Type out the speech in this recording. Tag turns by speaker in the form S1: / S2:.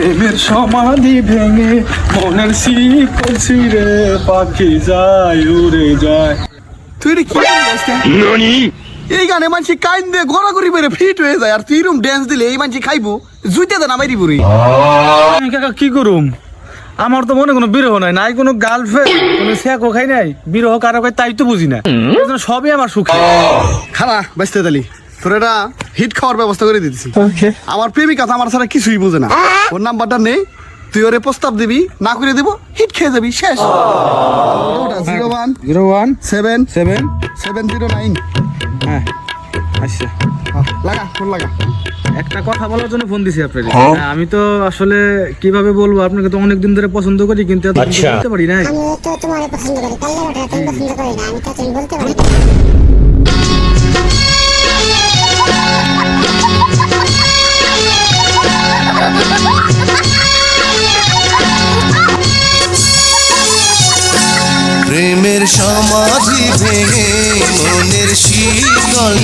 S1: প্রেমের সমাধি ভেঙে মনের শিকল ছিঁড়ে পাখি যায় উড়ে যায়।
S2: তুই রে কি এই গানে মানসি কাইন দিয়ে গড়াগড়ি মেরে ফিট হয়ে যায় আর তুই এরম ড্যান্স দিলে এই মানসি খাইবো জুইতে দেন আমারই বুড়ি।
S1: কাকা কি করুম? আমার তো মনে কোনো বিরহ নাই নাই কোনো গার্লফ্রেন্ড কোনো শেকও খাই নাই বিরহ কারও খাই তাই তো বুঝি না। সবই আমার সুখ।
S2: খানা বাঁচতে তালি। তোর এটা হিট খাওয়ার ব্যবস্থা করে দিতেছি। আমার প্রেমিকা তো আমার ছাড়া কিছুই বোঝে না। ওর নাম্বারটা নেই তুই ওরে প্রস্তাব দিবি না করে দিব হিট খেয়ে যাবি শেষ। Zero one
S1: zero one
S2: seven
S1: seven
S2: seven zero nine
S1: হ্যাঁ আচ্ছা
S2: লাগা ফোন লাগা।
S1: একটা কথা বলার জন্য ফোন দিছি আপনাকে। হ্যাঁ, আমি তো আসলে কীভাবে বলব আপনাকে তো অনেক দিন ধরে পছন্দ করি কিন্তু এত বলতে পারি না
S3: আমি তো তোমার পছন্দ করি কাল্লা ওটা তুমি পছন্দ করি না আমি তো তুমি বলতে পারি
S4: প্রেমের সমাধি ভেঙে মনের শীতল